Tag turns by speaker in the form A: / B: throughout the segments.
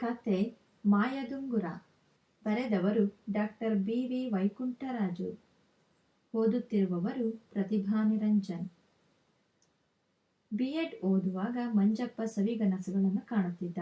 A: ಕತೆ ಮಾಯದುಂಗುರ ಬರೆದವರು doctor B V Vaikuntaraju. ಓದುತ್ತಿರುವವರು ಪ್ರತಿಭಾ ನಿರಂಜನ್. ಬಿಎಡ್ ಓದುವಾಗ ಮಂಜಪ್ಪ ಸವಿಗನಸುಗಳನ್ನು ಕಾಣುತ್ತಿದ್ದ.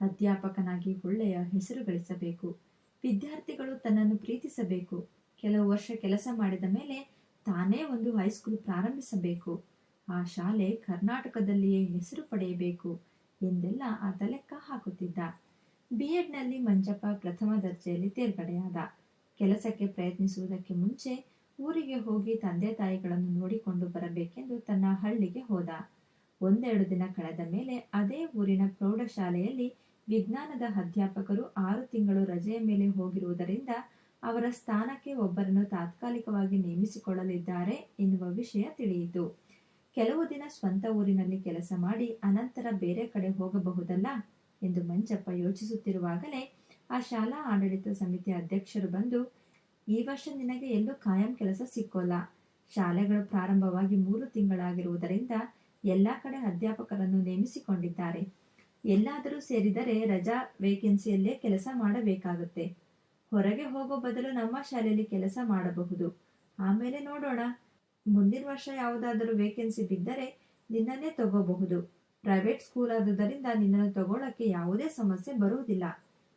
A: ಅಧ್ಯಾಪಕನಾಗಿ ಒಳ್ಳೆಯ ಹೆಸರು ಗಳಿಸಬೇಕು. ವಿದ್ಯಾರ್ಥಿಗಳು ತನ್ನನ್ನು ಪ್ರೀತಿಸಬೇಕು. ಕೆಲವು ವರ್ಷ ಕೆಲಸ ಮಾಡಿದ ಮೇಲೆ ತಾನೇ ಒಂದು ಹೈಸ್ಕೂಲ್ ಪ್ರಾರಂಭಿಸಬೇಕು. ಆ ಶಾಲೆ ಕರ್ನಾಟಕದಲ್ಲಿಯೇ ಹೆಸರು ಪಡೆಯಬೇಕು ಎಂದೆಲ್ಲ ಆತ ಲೆಕ್ಕ ಹಾಕುತ್ತಿದ್ದ. ಬಿಎಡ್ನಲ್ಲಿ ಮಂಜಪ್ಪ ಪ್ರಥಮ ದರ್ಜೆಯಲ್ಲಿ ತೇರ್ಗಡೆಯಾದ. ಕೆಲಸಕ್ಕೆ ಪ್ರಯತ್ನಿಸುವುದಕ್ಕೆ ಮುಂಚೆ ಊರಿಗೆ ಹೋಗಿ ತಂದೆ ತಾಯಿಗಳನ್ನು ನೋಡಿಕೊಂಡು ಬರಬೇಕೆಂದು ತನ್ನ ಹಳ್ಳಿಗೆ ಹೋದ. ಒಂದೆರಡು ದಿನ ಕಳೆದ ಮೇಲೆ ಅದೇ ಊರಿನ ಪ್ರೌಢಶಾಲೆಯಲ್ಲಿ ವಿಜ್ಞಾನದ ಅಧ್ಯಾಪಕರು ಆರು ತಿಂಗಳು ರಜೆಯ ಮೇಲೆ ಹೋಗಿರುವುದರಿಂದ ಅವರ ಸ್ಥಾನಕ್ಕೆ ಒಬ್ಬರನ್ನು ತಾತ್ಕಾಲಿಕವಾಗಿ ನೇಮಿಸಿಕೊಳ್ಳಲಿದ್ದಾರೆ ಎನ್ನುವ ವಿಷಯ ತಿಳಿಯಿತು. ಕೆಲವು ದಿನ ಸ್ವಂತ ಊರಿನಲ್ಲಿ ಕೆಲಸ ಮಾಡಿ ಅನಂತರ ಬೇರೆ ಕಡೆ ಹೋಗಬಹುದಲ್ಲ? ಎಂದು ಮಂಜಪ್ಪ ಯೋಚಿಸುತ್ತಿರುವಾಗಲೇ ಆ ಶಾಲಾ ಆಡಳಿತ ಸಮಿತಿ ಅಧ್ಯಕ್ಷರು ಬಂದು, ಈ ವರ್ಷ ನಿನಗೆ ಎಲ್ಲೂ ಕಾಯಂ ಕೆಲಸ ಸಿಕ್ಕೋಲ್ಲ. ಶಾಲೆಗಳು ಪ್ರಾರಂಭವಾಗಿ ಮೂರು ತಿಂಗಳಾಗಿರುವುದರಿಂದ ಎಲ್ಲ ಕಡೆ ಅಧ್ಯಾಪಕರನ್ನು ನೇಮಿಸಿಕೊಂಡಿದ್ದಾರೆ. ಎಲ್ಲಾದರೂ ಸೇರಿದರೆ ರಜಾ ವೇಕೆನ್ಸಿಯಲ್ಲೇ ಕೆಲಸ ಮಾಡಬೇಕಾಗುತ್ತೆ. ಹೊರಗೆ ಹೋಗೋ ಬದಲು ನಮ್ಮ ಶಾಲೆಯಲ್ಲಿ ಕೆಲಸ ಮಾಡಬಹುದು. ಆಮೇಲೆ ನೋಡೋಣ. ಮುಂದಿನ ವರ್ಷ ಯಾವುದಾದರೂ ವೇಕೆನ್ಸಿ ಬಿದ್ದರೆ ನಿನ್ನನ್ನೇ ತಗೋಬಹುದು. ಪ್ರೈವೇಟ್ ಸ್ಕೂಲ್ ಆದುದರಿಂದ ನಿನ್ನನ್ನು ತಗೊಳ್ಳಕ್ಕೆ ಯಾವುದೇ ಸಮಸ್ಯೆ ಬರುವುದಿಲ್ಲ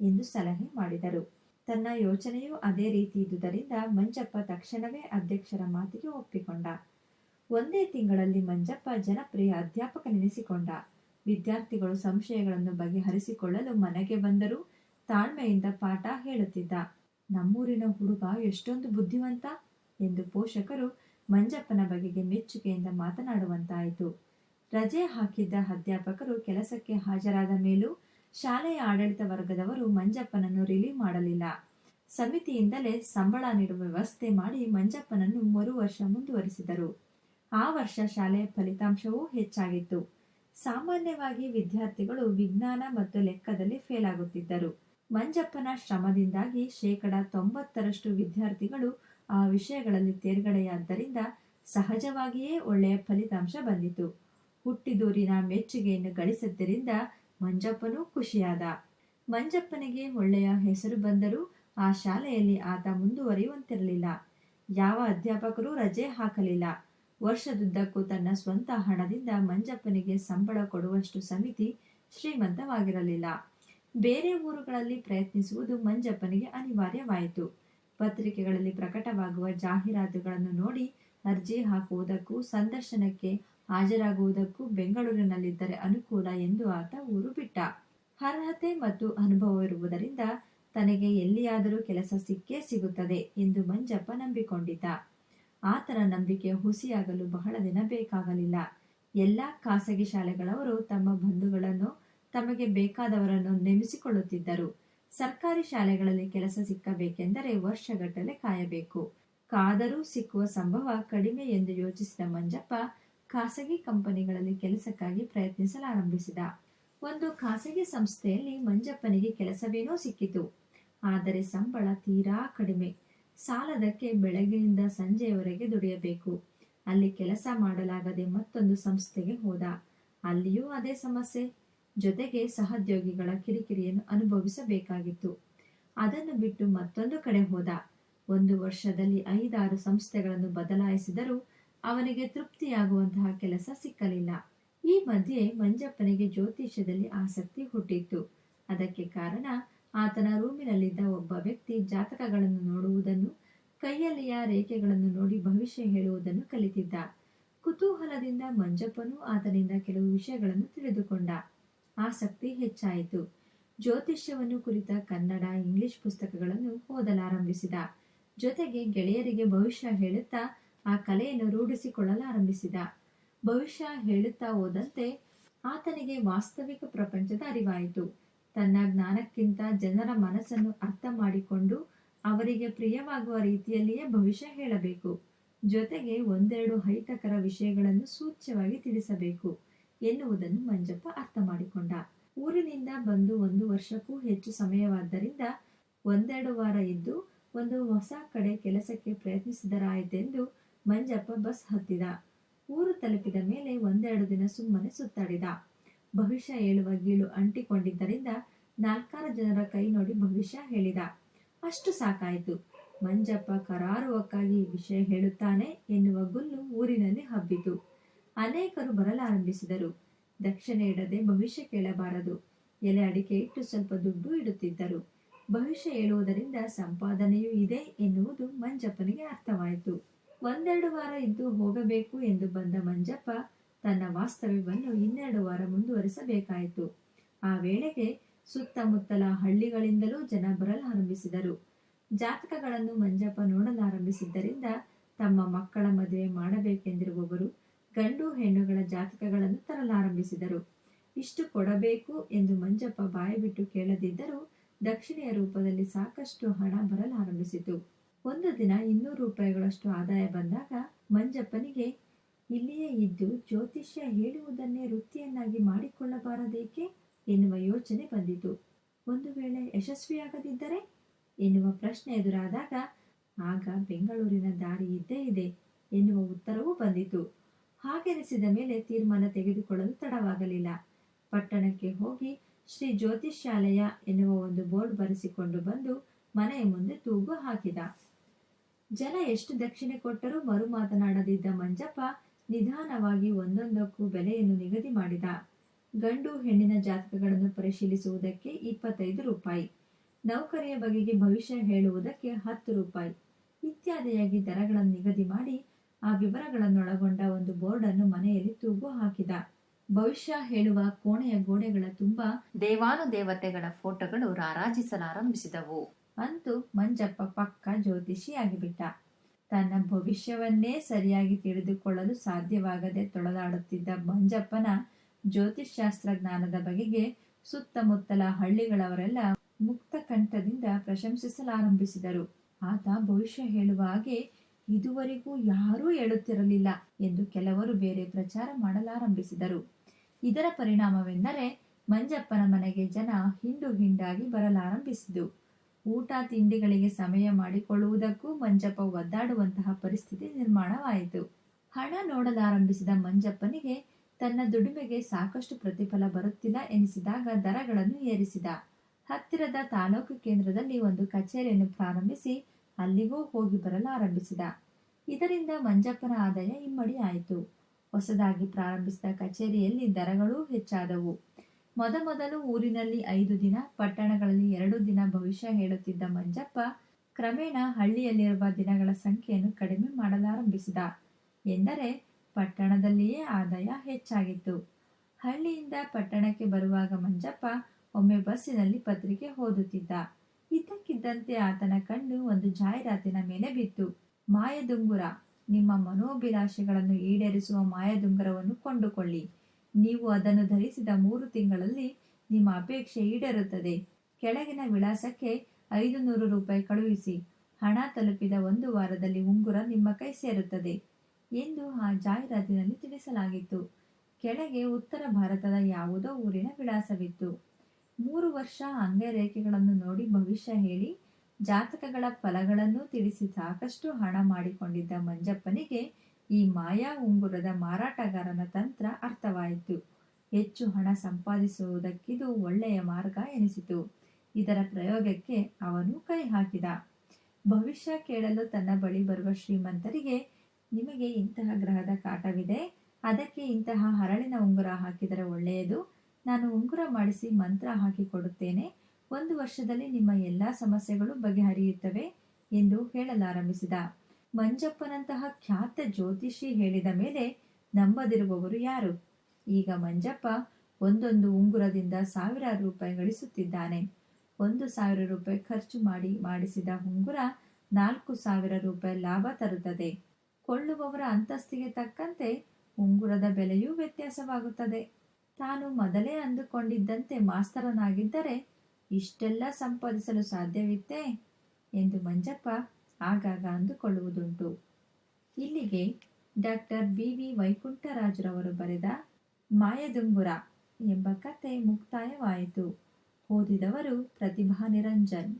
A: ಎಂದು ಸಲಹೆ ಮಾಡಿದರು. ತನ್ನ ಯೋಚನೆಯೂ ಅದೇ ರೀತಿ ಇದ್ದುದರಿಂದ ಮಂಜಪ್ಪ ತಕ್ಷಣವೇ ಅಧ್ಯಕ್ಷರ ಮಾತಿಗೆ ಒಪ್ಪಿಕೊಂಡ. ಒಂದೇ ತಿಂಗಳಲ್ಲಿ ಮಂಜಪ್ಪ ಜನಪ್ರಿಯ ಅಧ್ಯಾಪಕನೆನಿಸಿಕೊಂಡ ವಿದ್ಯಾರ್ಥಿಗಳು ಸಂಶಯಗಳನ್ನು ಬಗೆಹರಿಸಿಕೊಳ್ಳಲು ಮನೆಗೆ ಬಂದರೂ ತಾಳ್ಮೆಯಿಂದ ಪಾಠ ಹೇಳುತ್ತಿದ್ದ. ನಮ್ಮೂರಿನ ಹುಡುಗ ಎಷ್ಟೊಂದು ಬುದ್ಧಿವಂತ ಎಂದು ಪೋಷಕರು ಮಂಜಪ್ಪನ ಬಗೆಗೆ ಮೆಚ್ಚುಗೆಯಿಂದ ಮಾತನಾಡುವಂತಾಯಿತು. ರಜೆ ಹಾಕಿದ್ದ ಅಧ್ಯಾಪಕರು ಕೆಲಸಕ್ಕೆ ಹಾಜರಾದ ಮೇಲೂ ಶಾಲೆಯ ಆಡಳಿತ ವರ್ಗದವರು ಮಂಜಪ್ಪನನ್ನು ರಿಲೀವ್ ಮಾಡಲಿಲ್ಲ. ಸಮಿತಿಯಿಂದಲೇ ಸಂಬಳ ನೀಡುವ ವ್ಯವಸ್ಥೆ ಮಾಡಿ ಮಂಜಪ್ಪನನ್ನು ಮರು ವರ್ಷ ಮುಂದುವರಿಸಿದರು. ಆ ವರ್ಷ ಶಾಲೆಯ ಫಲಿತಾಂಶವೂ ಹೆಚ್ಚಾಗಿತ್ತು. ಸಾಮಾನ್ಯವಾಗಿ ವಿದ್ಯಾರ್ಥಿಗಳು ವಿಜ್ಞಾನ ಮತ್ತು ಲೆಕ್ಕದಲ್ಲಿ ಫೇಲ್ ಆಗುತ್ತಿದ್ದರು. ಮಂಜಪ್ಪನ ಶ್ರಮದಿಂದಾಗಿ ಶೇಕಡ ತೊಂಬತ್ತರಷ್ಟು ವಿದ್ಯಾರ್ಥಿಗಳು ಆ ವಿಷಯಗಳಲ್ಲಿ ತೇರ್ಗಡೆಯಾದ್ದರಿಂದ ಸಹಜವಾಗಿಯೇ ಒಳ್ಳೆಯ ಫಲಿತಾಂಶ ಬಂದಿತು. ಹುಟ್ಟಿದೂರಿನ ಮೆಚ್ಚುಗೆಯನ್ನು ಗಳಿಸಿದ್ದರಿಂದ ಮಂಜಪ್ಪನೂ ಖುಷಿಯಾದ. ಮಂಜಪ್ಪನಿಗೆ ಒಳ್ಳೆಯ ಹೆಸರು ಬಂದರೂ ಆ ಶಾಲೆಯಲ್ಲಿ ಆತ ಮುಂದುವರಿಯುವಂತಿರಲಿಲ್ಲ. ಯಾವ ಅಧ್ಯಾಪಕರೂ ರಜೆ ಹಾಕಲಿಲ್ಲ. ವರ್ಷದುದ್ದಕ್ಕೂ ತನ್ನ ಸ್ವಂತ ಹಣದಿಂದ ಮಂಜಪ್ಪನಿಗೆ ಸಂಬಳ ಕೊಡುವಷ್ಟು ಸಮಿತಿ ಶ್ರೀಮಂತವಾಗಿರಲಿಲ್ಲ. ಬೇರೆ ಊರುಗಳಲ್ಲಿ ಪ್ರಯತ್ನಿಸುವುದು ಮಂಜಪ್ಪನಿಗೆ ಅನಿವಾರ್ಯವಾಯಿತು. ಪತ್ರಿಕೆಗಳಲ್ಲಿ ಪ್ರಕಟವಾಗುವ ಜಾಹೀರಾತುಗಳನ್ನು ನೋಡಿ ಅರ್ಜಿ ಹಾಕುವುದಕ್ಕೂ ಸಂದರ್ಶನಕ್ಕೆ ಹಾಜರಾಗುವುದಕ್ಕೂ ಬೆಂಗಳೂರಿನಲ್ಲಿದ್ದರೆ ಅನುಕೂಲ ಎಂದು ಆತ ಊರು ಬಿಟ್ಟ. ಅರ್ಹತೆ ಮತ್ತು ಅನುಭವವಿರುವುದರಿಂದ ತನಗೆ ಎಲ್ಲಿಯಾದರೂ ಕೆಲಸ ಸಿಕ್ಕೇ ಸಿಗುತ್ತದೆ ಎಂದು ಮಂಜಪ್ಪ ನಂಬಿಕೊಂಡಿದ್ದ. ಆತನ ನಂಬಿಕೆ ಹುಸಿಯಾಗಲು ಬಹಳ ದಿನ ಬೇಕಾಗಲಿಲ್ಲ. ಎಲ್ಲ ಖಾಸಗಿ ಶಾಲೆಗಳವರು ತಮ್ಮ ಬಂಧುಗಳನ್ನು, ತಮಗೆ ಬೇಕಾದವರನ್ನು ನೇಮಿಸಿಕೊಳ್ಳುತ್ತಿದ್ದರು. ಸರ್ಕಾರಿ ಶಾಲೆಗಳಲ್ಲಿ ಕೆಲಸ ಸಿಕ್ಕಬೇಕೆಂದರೆ ವರ್ಷಗಟ್ಟಲೆ ಕಾಯಬೇಕು. ಕಾದರೂ ಸಿಕ್ಕುವ ಸಂಭವ ಕಡಿಮೆ ಎಂದು ಯೋಚಿಸಿದ ಮಂಜಪ್ಪ ಖಾಸಗಿ ಕಂಪನಿಗಳಲ್ಲಿ ಕೆಲಸಕ್ಕಾಗಿ ಪ್ರಯತ್ನಿಸಲಾರಂಭಿಸಿದ. ಒಂದು ಖಾಸಗಿ ಸಂಸ್ಥೆಯಲ್ಲಿ ಮಂಜಪ್ಪನಿಗೆ ಕೆಲಸವೇನೋ ಸಿಕ್ಕಿತು. ಆದರೆ ಸಂಬಳ ತೀರಾ ಕಡಿಮೆ. ಸಾಲದಕ್ಕೆ ಬೆಳಗಿನಿಂದ ಸಂಜೆಯವರೆಗೆ ದುಡಿಯಬೇಕು. ಅಲ್ಲಿ ಕೆಲಸ ಮಾಡಲಾಗದೆ ಮತ್ತೊಂದು ಸಂಸ್ಥೆಗೆ ಹೋದ. ಅಲ್ಲಿಯೂ ಅದೇ ಸಮಸ್ಯೆ. ಜೊತೆಗೆ ಸಹೋದ್ಯೋಗಿಗಳ ಕಿರಿಕಿರಿಯನ್ನು ಅನುಭವಿಸಬೇಕಾಗಿತ್ತು. ಅದನ್ನು ಬಿಟ್ಟು ಮತ್ತೊಂದು ಕಡೆ ಹೋದ. ಒಂದು ವರ್ಷದಲ್ಲಿ ಐದಾರು ಸಂಸ್ಥೆಗಳನ್ನು ಬದಲಾಯಿಸಿದರೂ ಅವನಿಗೆ ತೃಪ್ತಿಯಾಗುವಂತಹ ಕೆಲಸ ಸಿಕ್ಕಲಿಲ್ಲ. ಈ ಮಧ್ಯೆ ಮಂಜಪ್ಪನಿಗೆ ಜ್ಯೋತಿಷ್ಯದಲ್ಲಿ ಆಸಕ್ತಿ ಹುಟ್ಟಿತ್ತು. ಅದಕ್ಕೆ ಕಾರಣ ಆತನ ರೂಮಿನಲ್ಲಿದ್ದ ಒಬ್ಬ ವ್ಯಕ್ತಿ ಜಾತಕಗಳನ್ನು ನೋಡುವುದನ್ನು, ಕೈಯಲ್ಲಿಯ ರೇಖೆಗಳನ್ನು ನೋಡಿ ಭವಿಷ್ಯ ಹೇಳುವುದನ್ನು ಕಲಿತಿದ್ದ. ಕುತೂಹಲದಿಂದ ಮಂಜಪ್ಪನು ಆತನಿಂದ ಕೆಲವು ವಿಷಯಗಳನ್ನು ತಿಳಿದುಕೊಂಡ. ಆಸಕ್ತಿ ಹೆಚ್ಚಾಯಿತು. ಜ್ಯೋತಿಷ್ಯವನ್ನು ಕುರಿತ ಕನ್ನಡ, ಇಂಗ್ಲಿಷ್ ಪುಸ್ತಕಗಳನ್ನು ಓದಲಾರಂಭಿಸಿದ. ಜೊತೆಗೆ ಗೆಳೆಯರಿಗೆ ಭವಿಷ್ಯ ಹೇಳುತ್ತಾ ಆ ಕಲೆಯನ್ನು ರೂಢಿಸಿಕೊಳ್ಳಲಾರಂಭಿಸಿದ. ಭವಿಷ್ಯ ಹೇಳುತ್ತಾ ಹೋದಂತೆ ಆತನಿಗೆ ವಾಸ್ತವಿಕ ಪ್ರಪಂಚದ ಅರಿವಾಯಿತು. ತನ್ನ ಜ್ಞಾನಕ್ಕಿಂತ ಜನರ ಮನಸ್ಸನ್ನು ಅರ್ಥ ಮಾಡಿಕೊಂಡು ಅವರಿಗೆ ಪ್ರಿಯವಾಗುವ ರೀತಿಯಲ್ಲಿಯೇ ಭವಿಷ್ಯ ಹೇಳಬೇಕು. ಜೊತೆಗೆ ಒಂದೆರಡು ಹೈತಕರ ವಿಷಯಗಳನ್ನು ಸೂಚ್ಯವಾಗಿ ತಿಳಿಸಬೇಕು ಎನ್ನುವುದನ್ನು ಮಂಜಪ್ಪ ಅರ್ಥ ಮಾಡಿಕೊಂಡ. ಊರಿನಿಂದ ಬಂದು ಒಂದು ವರ್ಷಕ್ಕೂ ಹೆಚ್ಚು ಸಮಯವಾದ್ದರಿಂದ ಒಂದೆರಡು ವಾರ ಇದ್ದು ಒಂದು ಹೊಸ ಕಡೆ ಕೆಲಸಕ್ಕೆ ಪ್ರಯತ್ನಿಸಿದರಾಯಿತೆಂದು ಮಂಜಪ್ಪ ಬಸ್ ಹತ್ತಿದ. ಊರು ತಲುಪಿದ ಮೇಲೆ ಒಂದೆರಡು ದಿನ ಸುಮ್ಮನೆ ಸುತ್ತಾಡಿದ. ಭವಿಷ್ಯ ಹೇಳುವ ಗೀಳು ಅಂಟಿಕೊಂಡಿದ್ದರಿಂದ ನಾಲ್ಕಾರು ಜನರ ಕೈ ನೋಡಿ ಭವಿಷ್ಯ ಹೇಳಿದ. ಅಷ್ಟು ಸಾಕಾಯಿತು. ಮಂಜಪ್ಪ ಕರಾರುವಕ್ಕಾಗಿ ವಿಷಯ ಹೇಳುತ್ತಾನೆ ಎನ್ನುವ ಗುಲ್ಲು ಊರಿನಲ್ಲಿ ಹಬ್ಬಿತು. ಅನೇಕರು ಬರಲಾರಂಭಿಸಿದರು. ದಕ್ಷಿಣ ಇಡದೆ ಭವಿಷ್ಯ ಕೇಳಬಾರದು. ಎಲೆ ಅಡಿಕೆ ಇಟ್ಟು ಸ್ವಲ್ಪ ದುಡ್ಡು ಇಡುತ್ತಿದ್ದರು. ಭವಿಷ್ಯ ಹೇಳುವುದರಿಂದ ಸಂಪಾದನೆಯೂ ಇದೆ ಎನ್ನುವುದು ಮಂಜಪ್ಪನಿಗೆ ಅರ್ಥವಾಯಿತು. ಒಂದೆರಡು ವಾರ ಇದ್ದು ಹೋಗಬೇಕು ಎಂದು ಬಂದ ಮಂಜಪ್ಪ ತನ್ನ ವಾಸ್ತವ್ಯವನ್ನು ಇನ್ನೆರಡು ವಾರ ಮುಂದುವರಿಸಬೇಕಾಯಿತು. ಆ ವೇಳೆಗೆ ಸುತ್ತಮುತ್ತಲ ಹಳ್ಳಿಗಳಿಂದಲೂ ಜನ ಬರಲಾರಂಭಿಸಿದರು ಜಾತಕಗಳನ್ನು ಮಂಜಪ್ಪ ನೋಡಲಾರಂಭಿಸಿದ್ದರಿಂದ ತಮ್ಮ ಮಕ್ಕಳ ಮದುವೆ ಮಾಡಬೇಕೆಂದಿರುವವರು ಗಂಡು ಹೆಣ್ಣುಗಳ ಜಾತಕಗಳನ್ನು ತರಲಾರಂಭಿಸಿದರು ಇಷ್ಟು ಕೊಡಬೇಕು ಎಂದು ಮಂಜಪ್ಪ ಬಾಯಿಬಿಟ್ಟು ಕೇಳದಿದ್ದರೂ ದಕ್ಷಿಣೆಯ ರೂಪದಲ್ಲಿ ಸಾಕಷ್ಟು ಹಣ ಬರಲಾರಂಭಿಸಿತು ಒಂದು ದಿನ ಇನ್ನೂರು ರೂಪಾಯಿಗಳಷ್ಟು ಆದಾಯ ಬಂದಾಗ ಮಂಜಪ್ಪನಿಗೆ, ಇಲ್ಲಿಯೇ ಇದ್ದು ಜ್ಯೋತಿಷ್ಯ ಹೇಳುವುದನ್ನೇ ವೃತ್ತಿಯನ್ನಾಗಿ ಮಾಡಿಕೊಳ್ಳಬಾರದೇಕೆ? ಎನ್ನುವ ಯೋಚನೆ ಬಂದಿತು. ಒಂದು ವೇಳೆ ಯಶಸ್ವಿಯಾಗದಿದ್ದರೆ ಎನ್ನುವ ಪ್ರಶ್ನೆ ಎದುರಾದಾಗ, ಆಗ ಬೆಂಗಳೂರಿನ ದಾರಿ ಇದ್ದೇ ಇದೆ ಎನ್ನುವ ಉತ್ತರವೂ ಬಂದಿತು. ಹಾಗೆನಿಸಿದ ಮೇಲೆ ತೀರ್ಮಾನ ತೆಗೆದುಕೊಳ್ಳಲು ತಡವಾಗಲಿಲ್ಲ. ಪಟ್ಟಣಕ್ಕೆ ಹೋಗಿ ಶ್ರೀ ಜ್ಯೋತಿಷ್ಯಾಲಯ ಎನ್ನುವ ಒಂದು ಬೋರ್ಡ್ ಬರೆಸಿಕೊಂಡು ಬಂದು ಮನೆಯ ಮುಂದೆ ತೂಗು ಹಾಕಿದ. ಜನ ಎಷ್ಟು ದಕ್ಷಿಣೆ ಕೊಟ್ಟರೂ ಮರು ಮಾತನಾಡದಿದ್ದ ಮಂಜಪ್ಪ ನಿಧಾನವಾಗಿ ಒಂದೊಂದಕ್ಕೂ ಬೆಲೆಯನ್ನು ನಿಗದಿ ಮಾಡಿದ. ಗಂಡು ಹೆಣ್ಣಿನ ಜಾತಕಗಳನ್ನು ಪರಿಶೀಲಿಸುವುದಕ್ಕೆ ಇಪ್ಪತ್ತೈದು ರೂಪಾಯಿ. ನೌಕರಿಯ ಬಗೆಗೆ ಭವಿಷ್ಯ ಹೇಳುವುದಕ್ಕೆ ಹತ್ತು ರೂಪಾಯಿ. ಇತ್ಯಾದಿಯಾಗಿ ದರಗಳನ್ನು ನಿಗದಿ ಮಾಡಿ ಆ ವಿವರಗಳನ್ನೊಳಗೊಂಡ ಒಂದು ಬೋರ್ಡ್ ಅನ್ನು ಮನೆಯಲ್ಲಿ ತೂಗು ಹಾಕಿದ. ಭವಿಷ್ಯ ಹೇಳುವ ಕೋಣೆಯ ಗೋಡೆಗಳ ತುಂಬ
B: ದೇವಾನುದೇವತೆಗಳ ಫೋಟೋಗಳು ರಾರಾಜಿಸಲಾರಂಭಿಸಿದವು.
A: ಅಂತೂ ಮಂಜಪ್ಪ ಪಕ್ಕ ಜ್ಯೋತಿಷಿಯಾಗಿಬಿಟ್ಟ. ತನ್ನ ಭವಿಷ್ಯವನ್ನೇ ಸರಿಯಾಗಿ ತಿಳಿದುಕೊಳ್ಳಲು ಸಾಧ್ಯವಾಗದೆ ತೊಳಲಾಡುತ್ತಿದ್ದ ಮಂಜಪ್ಪನ ಜ್ಯೋತಿಷ್ಶಾಸ್ತ್ರ ಜ್ಞಾನದ ಬಗೆಗೆ ಸುತ್ತಮುತ್ತಲ ಹಳ್ಳಿಗಳವರೆಲ್ಲ ಮುಕ್ತ ಕಂಠದಿಂದ ಪ್ರಶಂಸಿಸಲಾರಂಭಿಸಿದರು. ಆತ ಭವಿಷ್ಯ ಹೇಳುವ ಹಾಗೆ ಇದುವರೆಗೂ ಯಾರೂ ಹೇಳುತ್ತಿರಲಿಲ್ಲ ಎಂದು ಕೆಲವರು ಬೇರೆ ಪ್ರಚಾರ ಮಾಡಲಾರಂಭಿಸಿದರು. ಇದರ ಪರಿಣಾಮವೆಂದರೆ ಮಂಜಪ್ಪನ ಮನೆಗೆ ಜನ ಹಿಂಡು ಹಿಂಡಾಗಿ ಬರಲಾರಂಭಿಸಿತು ಊಟ ತಿಂಡಿಗಳಿಗೆ ಸಮಯ ಮಾಡಿಕೊಳ್ಳುವುದಕ್ಕೂ ಮಂಜಪ್ಪ ಒದ್ದಾಡುವಂತಹ ಪರಿಸ್ಥಿತಿ ನಿರ್ಮಾಣವಾಯಿತು. ಹಣ ನೋಡಲಾರಂಭಿಸಿದ ಮಂಜಪ್ಪನಿಗೆ ತನ್ನ ದುಡಿಮೆಗೆ ಸಾಕಷ್ಟು ಪ್ರತಿಫಲ ಬರುತ್ತಿಲ್ಲ ಎನಿಸಿದಾಗ ದರಗಳನ್ನು ಏರಿಸಿದ. ಹತ್ತಿರದ ತಾಲೂಕು ಕೇಂದ್ರದಲ್ಲಿ ಒಂದು ಕಚೇರಿಯನ್ನು ಪ್ರಾರಂಭಿಸಿ ಅಲ್ಲಿಗೂ ಹೋಗಿ ಬರಲಾರಂಭಿಸಿದ. ಇದರಿಂದ ಮಂಜಪ್ಪನ ಆದಾಯ ಇಮ್ಮಡಿ ಆಯಿತು. ಹೊಸದಾಗಿ ಪ್ರಾರಂಭಿಸಿದ ಕಚೇರಿಯಲ್ಲಿ ದರಗಳೂ ಹೆಚ್ಚಾದವು. ಮೊದಮೊದಲು ಊರಿನಲ್ಲಿ ಐದು ದಿನ, ಪಟ್ಟಣಗಳಲ್ಲಿ ಎರಡು ದಿನ ಭವಿಷ್ಯ ಹೇಳುತ್ತಿದ್ದ ಮಂಜಪ್ಪ ಕ್ರಮೇಣ ಹಳ್ಳಿಯಲ್ಲಿರುವ ದಿನಗಳ ಸಂಖ್ಯೆಯನ್ನು ಕಡಿಮೆ ಮಾಡಲಾರಂಭಿಸಿದ. ಎಂದರೆ ಪಟ್ಟಣದಲ್ಲಿಯೇ ಆದಾಯ ಹೆಚ್ಚಾಗಿತ್ತು. ಹಳ್ಳಿಯಿಂದ ಪಟ್ಟಣಕ್ಕೆ ಬರುವಾಗ ಮಂಜಪ್ಪ ಒಮ್ಮೆ ಬಸ್ಸಿನಲ್ಲಿ ಪತ್ರಿಕೆ ಓದುತ್ತಿದ್ದ. ಇದ್ದಕ್ಕಿದ್ದಂತೆ ಆತನ ಕಣ್ಣು ಒಂದು ಜಾಹೀರಾತಿನ ಮೇಲೆ ಬಿತ್ತು. ಮಾಯದುಂಗುರ, ನಿಮ್ಮ ಮನೋಭಿಲಾಷೆಗಳನ್ನು ಈಡೇರಿಸುವ ಮಾಯದುಂಗುರವನ್ನು ಕೊಂಡುಕೊಳ್ಳಿ. ನೀವು ಅದನ್ನು ಧರಿಸಿದ ಮೂರು ತಿಂಗಳಲ್ಲಿ ನಿಮ್ಮ ಅಪೇಕ್ಷೆ ಈಡೇರುತ್ತದೆ. ಕೆಳಗಿನ ವಿಳಾಸಕ್ಕೆ ಐದು ನೂರು ರೂಪಾಯಿ ಕಳುಹಿಸಿ. ಹಣ ತಲುಪಿದ ಒಂದು ವಾರದಲ್ಲಿ ಉಂಗುರ ನಿಮ್ಮ ಕೈ ಸೇರುತ್ತದೆ ಎಂದು ಆ ಜಾಹೀರಾತಿನಲ್ಲಿ ತಿಳಿಸಲಾಗಿತ್ತು. ಕೆಳಗೆ ಉತ್ತರ ಭಾರತದ ಯಾವುದೋ ಊರಿನ ವಿಳಾಸವಿತ್ತು. ಮೂರು ವರ್ಷ ಅಂಗರೇಖೆಗಳನ್ನು ನೋಡಿ ಭವಿಷ್ಯ ಹೇಳಿ, ಜಾತಕಗಳ ಫಲಗಳನ್ನು ತಿಳಿಸಿ ಸಾಕಷ್ಟು ಹಣ ಮಾಡಿಕೊಂಡಿದ್ದ ಮಂಜಪ್ಪನಿಗೆ ಈ ಮಾಯಾ ಉಂಗುರದ ಮಾರಾಟಗಾರನ ತಂತ್ರ ಅರ್ಥವಾಯಿತು. ಹೆಚ್ಚು ಹಣ ಸಂಪಾದಿಸುವುದಕ್ಕಿದು ಒಳ್ಳೆಯ ಮಾರ್ಗ ಎನಿಸಿತು. ಇದರ ಪ್ರಯೋಗಕ್ಕೆ ಅವನು ಕೈ ಹಾಕಿದ. ಭವಿಷ್ಯ ಕೇಳಲು ತನ್ನ ಬಳಿ ಬರುವ ಶ್ರೀಮಂತರಿಗೆ, ನಿಮಗೆ ಇಂತಹ ಗ್ರಹದ ಕಾಟವಿದೆ. ಅದಕ್ಕೆ ಇಂತಹ ಹರಳಿನ ಉಂಗುರ ಹಾಕಿದರೆ ಒಳ್ಳೆಯದು. ನಾನು ಉಂಗುರ ಮಾಡಿಸಿ ಮಂತ್ರ ಹಾಕಿಕೊಡುತ್ತೇನೆ ಒಂದು ವರ್ಷದಲ್ಲಿ ನಿಮ್ಮ ಎಲ್ಲಾ ಸಮಸ್ಯೆಗಳು ಬಗೆಹರಿಯುತ್ತವೆ ಎಂದು ಹೇಳಲಾರಂಭಿಸಿದ. ಮಂಜಪ್ಪನಂತಹ ಖ್ಯಾತ ಜ್ಯೋತಿಷಿ ಹೇಳಿದ ಮೇಲೆ ನಂಬದಿರುವವರು ಯಾರು? ಈಗ ಮಂಜಪ್ಪ ಒಂದೊಂದು ಉಂಗುರದಿಂದ ಸಾವಿರಾರು ರೂಪಾಯಿ ಗಳಿಸುತ್ತಿದ್ದಾನೆ. ಒಂದು ಸಾವಿರ ರೂಪಾಯಿ ಖರ್ಚು ಮಾಡಿ ಮಾಡಿಸಿದ ಉಂಗುರ ನಾಲ್ಕು ಸಾವಿರ ರೂಪಾಯಿ ಲಾಭ ತರುತ್ತದೆ. ಕೊಳ್ಳುವವರ ಅಂತಸ್ತಿಗೆ ತಕ್ಕಂತೆ ಉಂಗುರದ ಬೆಲೆಯೂ ವ್ಯತ್ಯಾಸವಾಗುತ್ತದೆ. ತಾನು ಮೊದಲೇ ಅಂದುಕೊಂಡಿದ್ದಂತೆ ಮಾಸ್ತರನಾಗಿದ್ದರೆ ಇಷ್ಟೆಲ್ಲ ಸಂಪಾದಿಸಲು ಸಾಧ್ಯವಿತ್ತೇ? ಎಂದು ಮಂಜಪ್ಪ ಆಗಾಗ ಅಂದುಕೊಳ್ಳುವುದುಂಟು. ಇಲ್ಲಿಗೆ ಡಾಕ್ಟರ್ ಬಿ ವಿ ವೈಕುಂಠರಾಜ್ರವರು ಬರೆದ ಮಾಯದುಂಗುರ ಎಂಬ ಕತೆ ಮುಕ್ತಾಯವಾಯಿತು. ಓದಿದವರು ಪ್ರತಿಭಾ ನಿರಂಜನ್.